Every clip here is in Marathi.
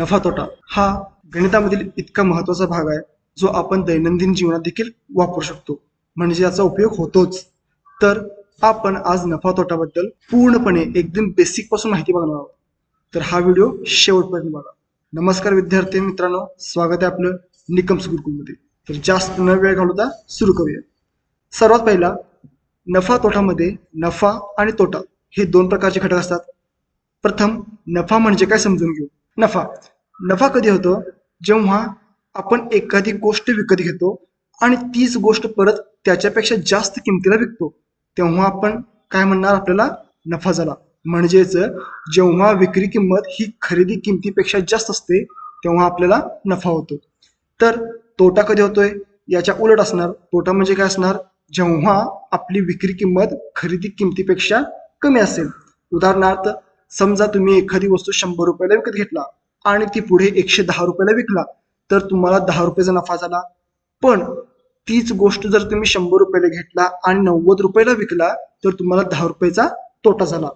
नफा तोटा हा गणितामधील इतका महत्त्वाचा भाग आहे जो आपण दैनंदिन जीवनात देखील वापरू शकतो. म्हणजे याचा उपयोग होतोच. तर आपण आज नफा तोटाबद्दल पूर्णपणे एकदम बेसिकपासून माहिती बघणार आहोत. तर हा व्हिडिओ शेवटपर्यंत बघा. नमस्कार विद्यार्थी मित्रांनो स्वागत आहे आपलं निकम्स गुरुकुलमध्ये तर जास्त न वेळ घालवता सुरू करूया. सर्वात पहिला नफा तोटामध्ये नफा आणि तोटा हे दोन प्रकारचे घटक असतात. प्रथम नफा म्हणजे काय समजून घेऊ. नफा. नफा कधी होतो? जेव्हा आपण एखादी गोष्ट विकत घेतो आणि तीच गोष्ट परत त्याच्यापेक्षा जास्त किमतीला विकतो तेव्हा आपण काय म्हणणार? आपल्याला नफा झाला. म्हणजेच जेव्हा विक्री किंमत ही खरेदी किमतीपेक्षा जास्त असते तेव्हा आपल्याला नफा होतो. तर तोटा कधी होतोय? याच्या उलट असणार. तोटा म्हणजे काय असणार? जेव्हा आपली विक्री किंमत खरेदी किमतीपेक्षा कमी असेल. उदाहरणार्थ समजा तुम्ही एखादी वस्तू शंभर रुपयाला विकत घेतला आणि ती पुढे एकशे दहा रुपयाला विकला तर तुम्हाला दहा रुपयाचा नफा झाला. पण तीच गोष्ट जर तुम्ही शंभर रुपयाला घेतला आणि नव्वद रुपयाला विकला तर तुम्हाला दहा रुपयाचा तोटा झाला.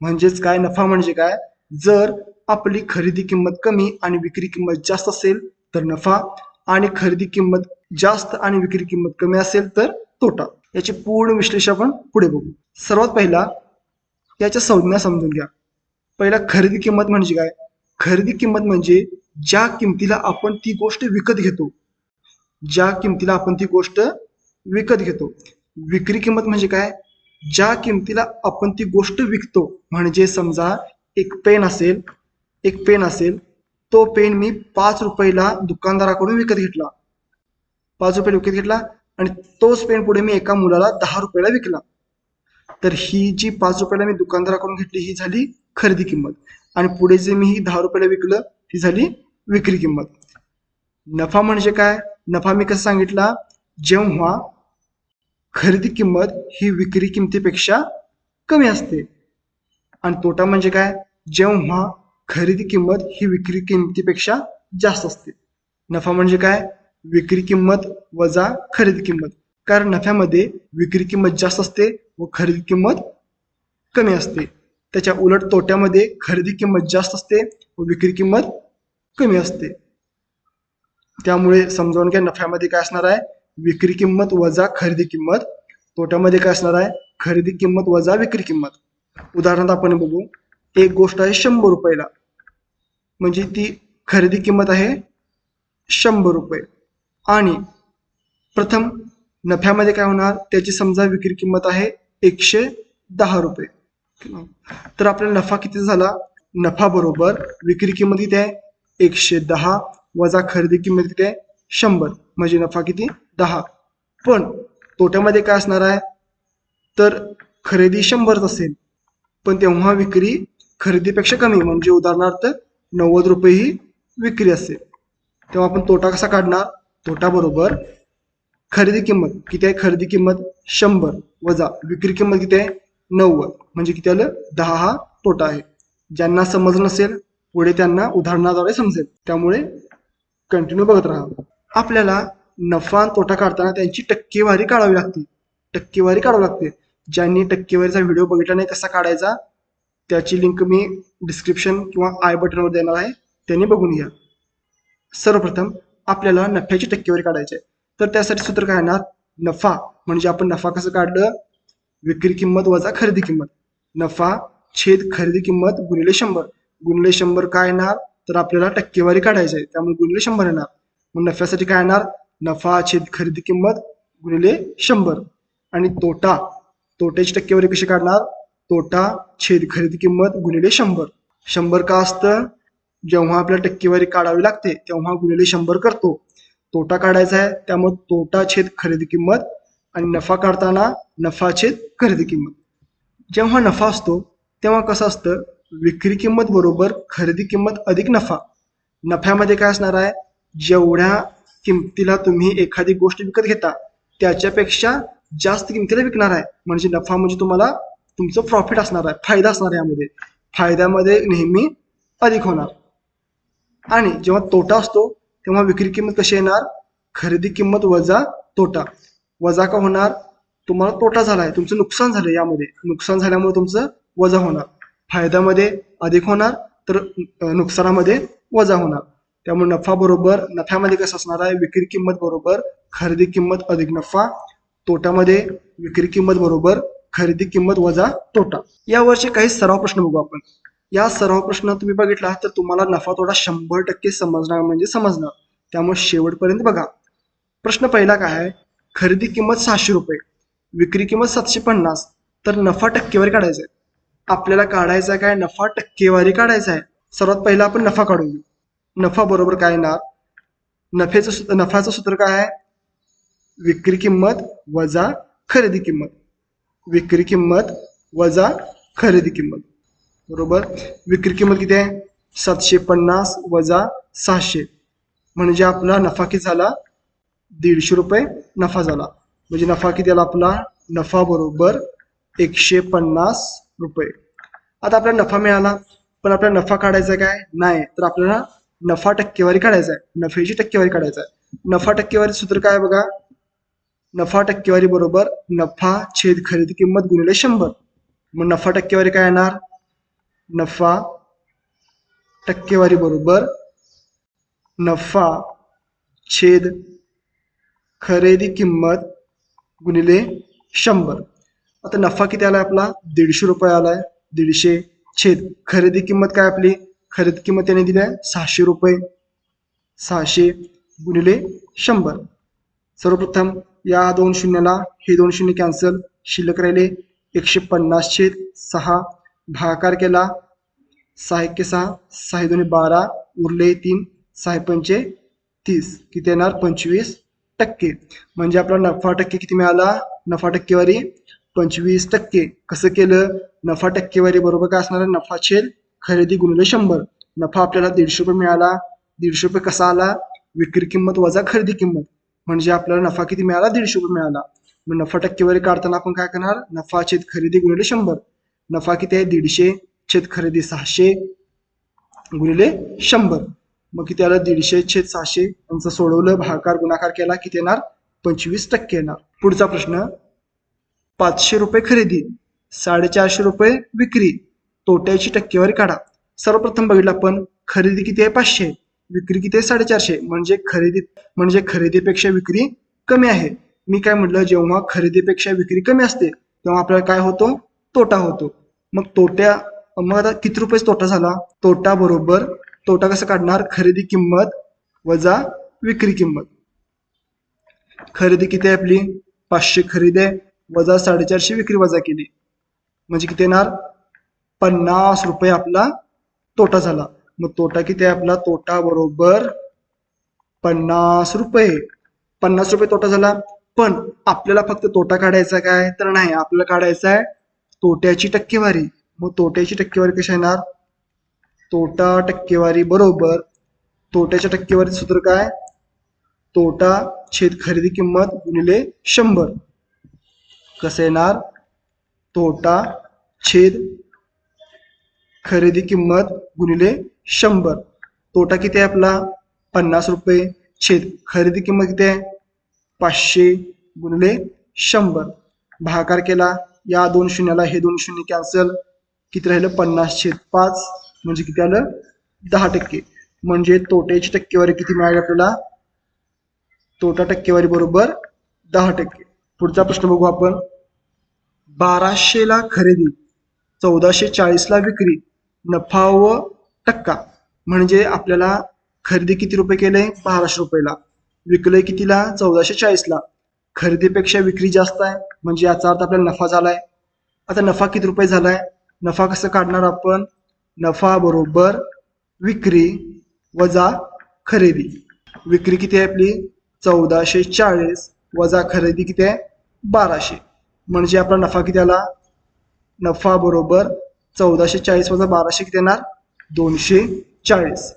म्हणजेच काय? नफा म्हणजे काय? जर आपली खरेदी किंमत कमी आणि विक्री किंमत जास्त असेल तर नफा. आणि खरेदी किंमत जास्त आणि विक्री किंमत कमी असेल तर तोटा. याचे पूर्ण विश्लेषण आपण पुढे बघू. सर्वात पहिला याच्या संज्ञा समजून घ्या. पहिला खरेदी किंमत म्हणजे काय? खरेदी किंमत म्हणजे ज्या किमतीला आपण ती गोष्ट विकत घेतो. ज्या किमतीला आपण ती गोष्ट विकत घेतो. विक्री किंमत म्हणजे काय? ज्या किमतीला आपण ती गोष्ट विकतो. म्हणजे समजा एक पेन असेल एक पेन असेल तो पेन मी पाच रुपयाला दुकानदाराकडून विकत घेतला. पाच रुपयाला विकत घेतला आणि तोच पेन पुढे मी एका मुलाला दहा रुपयाला विकला. तर ही जी पाच रुपयाला मी दुकानदाराकडून घेतली ही झाली खरेदी किंमत. आणि पुढे जे मी ही दहा रुपयाला विकलं ती झाली विक्री किंमत. नफा म्हणजे काय? नफा मी कसं सांगितला? जेव्हा खरेदी किंमत ही विक्री किमतीपेक्षा कमी असते. आणि तोटा म्हणजे काय? जेव्हा खरेदी किंमत ही विक्री किमतीपेक्षा जास्त असते. नफा म्हणजे काय? विक्री किंमत वजा खरेदी किंमत. कारण नफ्यामध्ये विक्री किंमत जास्त असते व खरेदी किंमत कमी असते. त्याच्या उलट तोट्यामध्ये खरेदी किंमत जास्त असते व विक्री किंमत कमी असते. त्यामुळे समजावून घ्या नफ्यामध्ये काय असणार आहे? विक्री किंमत वजा खरेदी किंमत. तोट्यामध्ये काय असणार आहे? खरेदी किंमत वजा विक्री किंमत. उदाहरणार्थ आपण बघू एक गोष्ट आहे शंभर रुपयाला. म्हणजे ती खरेदी किंमत आहे शंभर रुपये. आणि प्रथम नफ्यामध्ये काय होणार? त्याची समजा विक्री किंमत आहे एकशे दहा रुपये. तर आपल्याला नफा किती झाला? नफा बरोबर विक्री किंमत किती आहे? एकशे दहा वजा खरेदी किंमत किती आहे? शंभर. म्हणजे नफा किती? दहा. पण तोट्यामध्ये काय असणार आहे? तर खरेदी शंभरच असेल. पण तेव्हा विक्री खरेदीपेक्षा कमी. म्हणजे उदाहरणार्थ नव्वद रुपये ही विक्री असेल. तेव्हा आपण तोटा कसा काढणार? तोटा बरोबर खरेदी किंमत. किती आहे? खरेदी किंमत शंभर वजा विक्री किंमत किती आहे? नव्वद. म्हणजे किती आलं? दहा हा तोटा आहे. ज्यांना समज नसेल पुढे त्यांना उदाहरणाद्वारे समजेल. त्यामुळे कंटिन्यू बघत राहा. आपल्याला नफा तोटा काढताना त्यांची टक्केवारी काढावी लागते. टक्केवारी काढावी लागते. ज्यांनी टक्केवारीचा व्हिडिओ बघितला नाही कसा काढायचा त्याची लिंक मी डिस्क्रिप्शन किंवा आय बटनवर देणार आहे. त्यांनी बघून घ्या. सर्वप्रथम आपल्याला नफ्याची टक्केवारी काढायची आहे. तर त्यासाठी सूत्र काय येणार? नफा. म्हणजे आपण नफा कसं काढलं? विक्री किंमत वजा खरेदी किंमत. नफा छेद खरेदी किंमत गुणिले शंभर. गुणिले शंभर काय येणार? तर आपल्याला टक्केवारी काढायची आहे. त्यामुळे गुणिले शंभर येणार. मग नफ्यासाठी काय येणार? नफा छेद खरेदी किंमत गुणिले शंभर. आणि तोटा तोट्याची टक्केवारी कशी काढणार? तोटा छेद खरेदी किंमत गुणिले शंभर. शंभर का असतं? जेव्हा आपल्याला टक्केवारी काढावी लागते तेव्हा गुणिले शंभर करतो. तोटा काढायचा आहे त्यामुळे तोटा छेद खरेदी किंमत आणि नफा काढताना नफाचे खरेदी किंमत. जेव्हा नफा असतो तेव्हा कसं असतं? विक्री किंमत बरोबर खरेदी किंमत अधिक नफा. नफ्यामध्ये काय असणार आहे? जेवढ्या किमतीला तुम्ही एखादी गोष्ट विकत घेता त्याच्यापेक्षा जास्त किमतीला विकणार आहे. म्हणजे नफा म्हणजे तुम्हाला तुमचं प्रॉफिट असणार आहे फायदा असणार आहे यामध्ये. फायद्यामध्ये नेहमी अधिक होणार. आणि जेव्हा तोटा असतो तेव्हा विक्री किंमत कशी येणार? खरेदी किंमत वजा तोटा. वजा का होणार? तुम्हाला तोटा झालाय. तुमचं नुकसान झालं यामध्ये. नुकसान झाल्यामुळे तुमचं वजा होणार. फायद्यामध्ये अधिक होणार तर नुकसानामध्ये वजा होणार. त्यामुळे नफा बरोबर नफ्यामध्ये कसं असणार आहे? विक्री किंमत बरोबर खरेदी किंमत अधिक नफा. तोट्यामध्ये विक्री किंमत बरोबर खरेदी किंमत वजा तोटा. यावरचे काही सराव प्रश्न बघू आपण. या सराव प्रश्न तुम्ही बघितला तर तुम्हाला नफा तोटा शंभर टक्के समजणार म्हणजे समजणार. त्यामुळे शेवटपर्यंत बघा. प्रश्न पहिला काय आहे? खरेदी किंमत सहाशे रुपये विक्री किंमत सातशे पन्नास तर नफा टक्केवारी काढायचा आहे. आपल्याला काढायचा आहे काय? नफा टक्केवारी काढायचा आहे. सर्वात पहिला आपण नफा काढून घेऊ. नफा बरोबर काय येणार? नफ्याचं सूत्र नफ्याचं सूत्र काय आहे? विक्री किंमत वजा खरेदी किंमत. विक्री किंमत वजा खरेदी किंमत. बरोबर? विक्री किंमत किती आहे? सातशे पन्नास वजा सहाशे. म्हणजे आपला नफा किती झाला? दीडशे रुपये नफा झाला. म्हणजे नफा किती आला आपला? नफा बरोबर एकशे पन्नास रुपये. आता आपल्याला नफा मिळाला पण आपल्याला नफा काढायचा आहे काय? नाही. तर आपल्याला नफा टक्केवारी काढायचा आहे. नफ्याची टक्केवारी काढायचा आहे. नफा टक्केवारी सूत्र काय बघा? नफा टक्केवारी बरोबर नफा छेद खरेदी किंमत गुणिले शंभर. मग नफा टक्केवारी काय येणार? नफा टक्केवारी बरोबर नफा छेद खरेदी किंमत गुणिले शंभर. आता नफा किती आला आपला? दीडशे रुपये आला आहे दीडशे छेद. खरेदी किंमत काय आपली? खरेदी किंमत त्याने दिली आहे सहाशे रुपये. सहाशे गुणिले शंभर. सर्वप्रथम या दोन शून्याला हे दोन शून्य कॅन्सल. शिल्लक राहिले एकशे पन्नास छेद सहा. भाकार केला सहा एके सहा. सहा दोन्ही बारा. उरले तीन. सहा पंचे तीस. किती येणार? पंचवीस. टक्के. म्हणजे आपला नफा टक्के किती मिळाला? नफा टक्केवारी पंचवीस टक्के. कसं केलं? नफा टक्केवारी बरोबर काय असणार? नफा छेद खरेदी गुणिले शंभर. नफा आपल्याला दीडशे रुपये मिळाला. दीडशे रुपये कसा आला? विक्री किंमत वजा खरेदी किंमत. म्हणजे आपल्याला नफा किती मिळाला? दीडशे रुपये मिळाला. मग नफा टक्केवारी काढताना आपण काय करणार? नफा छेद खरेदी गुणिले शंभर. नफा किती आहे? दीडशे. छेद खरेदी सहाशे. गुणिले शंभर. मग किती आलं दीडशे छेद सहाशे यांचं सोडवलं भागाकार गुणाकार केला किती येणार पंचवीस टक्के येणार. पुढचा प्रश्न पाचशे रुपये खरेदी साडेचारशे रुपये विक्री तोट्याची टक्केवारी काढा. सर्वप्रथम बघितलं आपण खरेदी किती आहे? पाचशे. विक्री किती आहे? साडेचारशे. म्हणजे खरेदी म्हणजे खरेदीपेक्षा विक्री कमी आहे. मी काय म्हटलं जेव्हा खरेदीपेक्षा विक्री कमी असते तेव्हा आपल्याला काय होतो? तोटा होतो. मग तोट्या मग आता किती रुपये तोटा झाला? तोटा बरोबर तोटा कसं काढणार? खरेदी किंमत वजा विक्री किंमत. खरेदी किती आहे आपली? पाचशे खरेदी आहे वजा साडेचारशे विक्री वजा केली. म्हणजे किती येणार? पन्नास रुपये आपला तोटा झाला. मग तोटा किती आहे आपला? तोटा बरोबर पन्नास रुपये. पन्नास रुपये तोटा झाला. पण आपल्याला फक्त तोटा काढायचा काय? तर नाही. आपल्याला काढायचा आहे तोट्याची टक्केवारी. मग तोट्याची टक्केवारी कशी येणार? तोटा टक्केवारी बरोबर. तोट्याच्या टक्केवारी सूत्र काय? तोटा छेद खरेदी किंमत गुणिले शंभर. कसं येणार? तोटा छेद खरेदी किंमत गुणिले शंभर. तोटा किती आहे आपला? पन्नास रुपये. छेद खरेदी किंमत किती आहे? पाचशे गुणिले शंभर. भाकार केला. या दोन शून्याला हे दोन शून्य कॅन्सल किती राहिलं? पन्नास छेद पाच. म्हणजे किती आलं? दहा टक्के. म्हणजे तोट्याची टक्केवारी किती मिळाली आपल्याला? तोटा टक्केवारी बरोबर दहा टक्के. पुढचा प्रश्न बघू आपण. बाराशेला खरेदी चौदाशे चाळीसला विक्री नफा व टक्का. म्हणजे आपल्याला खरेदी किती रुपये केले? बाराशे रुपयेला विकलंय कितीला? चौदाशे चाळीसला खरेदीपेक्षा विक्री जास्त आहे. म्हणजे याचा अर्थ आपल्याला नफा झालाय. आता नफा किती रुपये झालाय? नफा कसं काढणार आपण? नफा बरोबर विक्री वजा खरेदी. विक्री किती आहे आपली? चौदाशे चाळीस वजा खरेदी किती आहे? बाराशे. म्हणजे आपला नफा किती आला? नफा बरोबर चौदाशे चाळीस वजा बाराशे किती येणार? दोनशे चाळीस.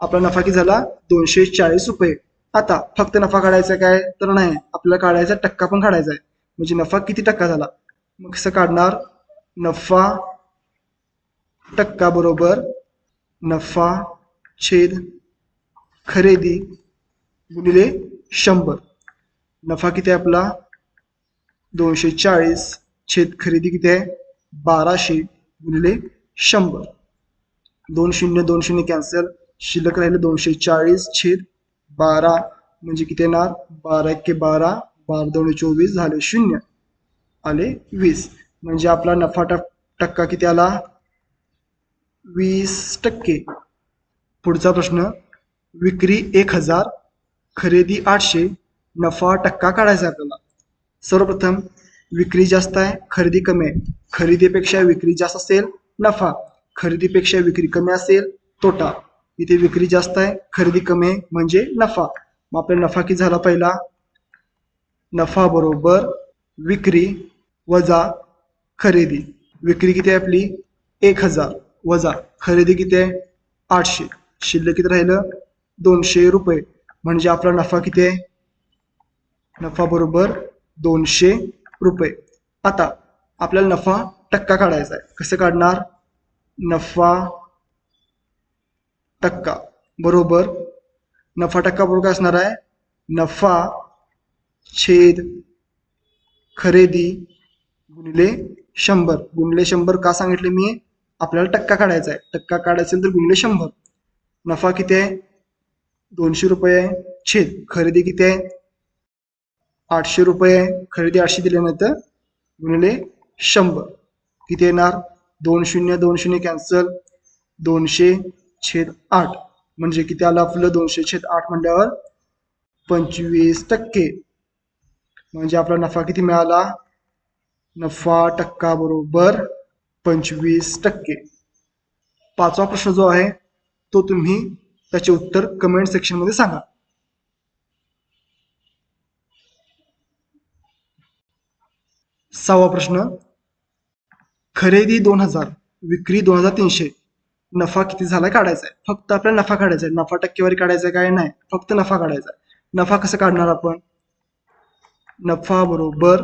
आपला नफा किती झाला? दोनशे चाळीस रुपये. आता फक्त नफा काढायचा काय? तर नाही. आपल्याला काढायचा टक्का पण काढायचा आहे. म्हणजे नफा किती टक्का झाला? मग कसं काढणार? नफा टक्का बरोबर नफा छेद खरेदी गुणिले शंभर. नफा किती आहे आपला? दोनशे चाळीस छेद खरेदी किती आहे? बाराशे गुणिले शंभर. दोन शून्य दोन शून्य कॅन्सल शिल्लक राहिले दोनशे चाळीस छेद बारा. म्हणजे किती येणार? बारा एक्के बारा बारा दोन चोवीस झाले शून्य. आले वीस. म्हणजे आपला नफा टक- टक्का किती आला? वीस टक्के. पुढचा प्रश्न विक्री एक हजार खरेदी आठशे नफा टक्का काढायचा आपल्याला. सर्वप्रथम विक्री जास्त आहे खरेदी कमी आहे. खरेदीपेक्षा विक्री जास्त असेल नफा. खरेदीपेक्षा विक्री कमी असेल तोटा. इथे विक्री जास्त आहे खरेदी कमी आहे म्हणजे नफा. मग आपला नफा किती झाला पहिला? नफा बरोबर विक्री वजा खरेदी. विक्री किती आहे आपली? एक हजार. वजा. खरेदी किती आहे? आठशे. शिल्लक किती राहिलं? दोनशे रुपये. म्हणजे आपला नफा किती आहे? नफा बरोबर दोनशे रुपये. आता आपल्याला नफा टक्का काढायचा आहे. कसं काढणार? नफा टक्का. बरोबर? नफा टक्का बरोबर काय असणार आहे? नफा छेद खरेदी गुणिले शंभर. गुणिले शंभर का सांगितले मी? आपल्याला टक्का काढायचा आहे. टक्का काढायचा असेल तर गुणिले शंभर. नफा किती आहे? दोनशे रुपये छेद. खरेदी किती आहे? आठशे रुपये खरेदी आठशे दिल्यानंतर गुणिले शंभर. किती येणार? दोन शून्य दोन शून्य कॅन्सल दोनशे छेद आठ. म्हणजे किती आलं आपलं? दोनशे छेद आठ म्हणल्यावर पंचवीस टक्के. म्हणजे आपला नफा किती मिळाला? नफा टक्का बरोबर पंचवीस टक्के. पाचवा प्रश्न जो आहे तो तुम्ही त्याचे उत्तर कमेंट सेक्शनमध्ये सांगा. सहावा प्रश्न खरेदी दोन हजार विक्री दोन हजार तीनशे नफा किती झालाय काढायचा आहे? फक्त आपल्याला नफा काढायचा आहे. नफा टक्केवारी काढायचा आहे काय? नाही. फक्त नफा काढायचा आहे. नफा कसं काढणार आपण? नफा बरोबर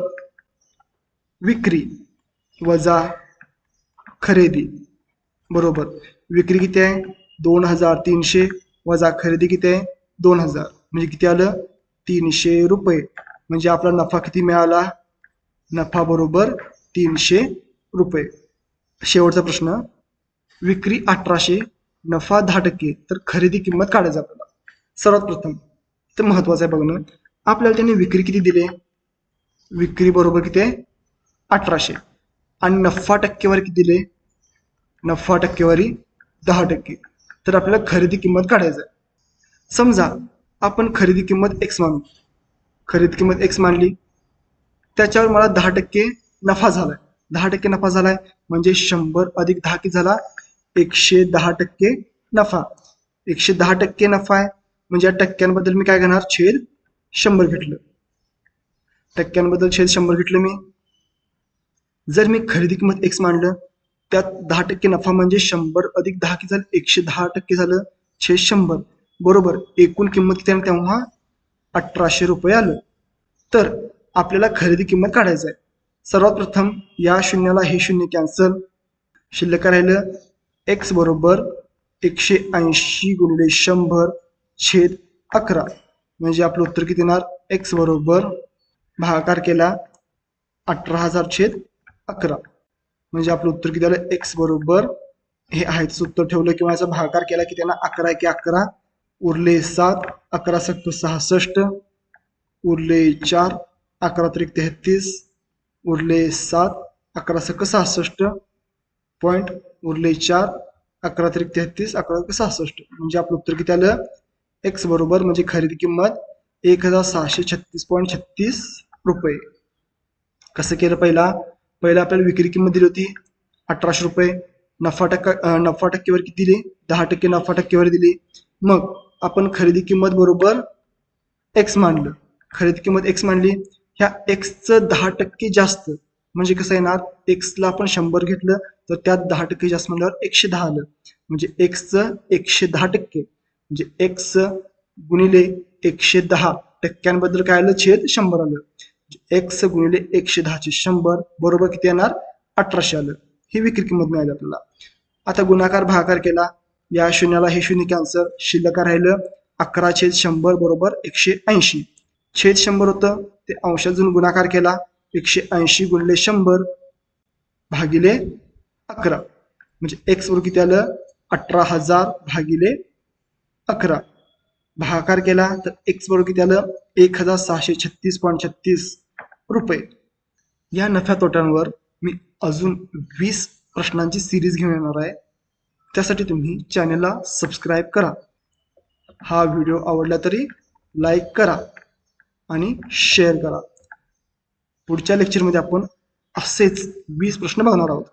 विक्री वजा खरेदी. बरोबर. विक्री किती आहे? दोन हजार तीनशे वजा खरेदी किती आहे? दोन हजार. म्हणजे किती आलं? तीनशे रुपये. म्हणजे आपला नफा किती मिळाला? नफा बरोबर तीनशे रुपये. शेवटचा प्रश्न. विक्री अठराशे नफा दहा टक्के. तर खरेदी किंमत काढायचं आपल्याला. सर्वात प्रथम. तर महत्वाचं आहे बघणं. आपल्याला त्यांनी विक्री किती दिली? विक्री बरोबर किती आहे? अठराशे. आणि नफा टक्केवारी किती दिले? नफा टक्केवारी दहा टक्के. तर आपल्याला खरेदी किंमत काढायचं आहे. समजा आपण खरेदी किंमत एक्स मानू खरेदी किंमत एक्स मानली. त्याच्यावर मला दहा टक्के नफा झालाय. दहा टक्के नफा झालाय म्हणजे शंभर अधिक दहा किती झाला? एकशे दहा टक्के नफा. एकशे दहा टक्के नफा आहे. म्हणजे या टक्क्यांबद्दल मी काय घेणार? छेद शंभर घेतलं. टक्क्यांबद्दल छेद शंभर घेतलं मी. जर मी खरेदी किंमत एक्स मांडलं त्यात दहा टक्के नफा म्हणजे शंभर अधिक दहा किती झालं? एकशे दहा टक्के झालं. छे शंभर. बरोबर. एकूण किंमत किती तेव्हा अठराशे रुपये आलं. तर आपल्याला खरेदी किंमत काढायचं आहे सर्वात प्रथम या शून्याला हे शून्य कॅन्सल शिल्लक राहिलं. एक्स बरोबर एकशे ऐंशी गुणिले शंभर छेद अकरा. म्हणजे आपलं उत्तर किती येणार? एक्स बरोबर भागाकार केला अठरा हजार छेद अकरा. म्हणजे आपलं उत्तर किती आलं? एक्स बरोबर. हे आहे उत्तर ठेवलं किंवा याचा भागाकार केला की त्यांना अकरा की अकरा. उरले सात अकरा सक्त सहासष्ट. उरले चार अकरा त्रिक तेहतीस. उरले सात अकरा सक सहासष्ट. पॉईंट उरले चार अकरा त्रिक तेहतीस अकरा त्रिक सहासष्ट. म्हणजे आपलं उत्तर किती आलं? एक्स बरोबर म्हणजे खरेदी किंमत एक हजार सहाशे छत्तीस पॉईंट छत्तीस रुपये. कसं केलं पहिला? पहिला आपल्याला विक्री किंमत दिली होती अठराशे रुपये. नफा टक्का नफा टक्केवर किती दिली? दहा टक्के नफा टक्केवर दिली. मग आपण खरेदी किंमत बरोबर एक्स मांडलं. खरेदी किंमत एक्स मांडली. ह्या एक्सचं दहा टक्के जास्त म्हणजे कसं येणार? एक्सला आपण शंभर घेतलं तर त्यात दहा टक्के जास्त म्हणल्यावर एकशे दहा आलं. म्हणजे एक्सचं एकशे दहा टक्के. म्हणजे एक्स गुणिले एकशे दहा. टक्क्यांबद्दल काय आलं? छेद शंभर आलं. एक्स गुणिले एकशे दहाचे शंभर बरोबर किती येणार? अठराशे आलं. ही विक्री किंमत मिळाली आपल्याला. आता गुणाकार भागाकार केला. या शून्याला हे शून्य कॅन्सर शिल्लक राहिलं अकरा छेद शंभर बरोबर एकशे ऐंशी. छेद शंभर होतं ते अंशातून गुणाकार केला. एकशे ऐंशी गुणले शंभर भागिले अकरा. म्हणजे एक्स वर किती आलं? अठरा हजार भागिले अकरा. भागाकार केला तर एक्स बरोबर किती आलं? एक हजार सहाशे छत्तीस पॉईंट छत्तीस रुपये. या नफ्या तोट्यांवर मी अजून वीस प्रश्नांची सिरीज घेऊन येणार आहे. त्यासाठी तुम्ही चॅनलला सबस्क्राईब करा. हा व्हिडिओ आवडला तरी लाईक करा आणि शेअर करा. पुढच्या लेक्चरमध्ये आपण असेच वीस प्रश्न बघणार आहोत.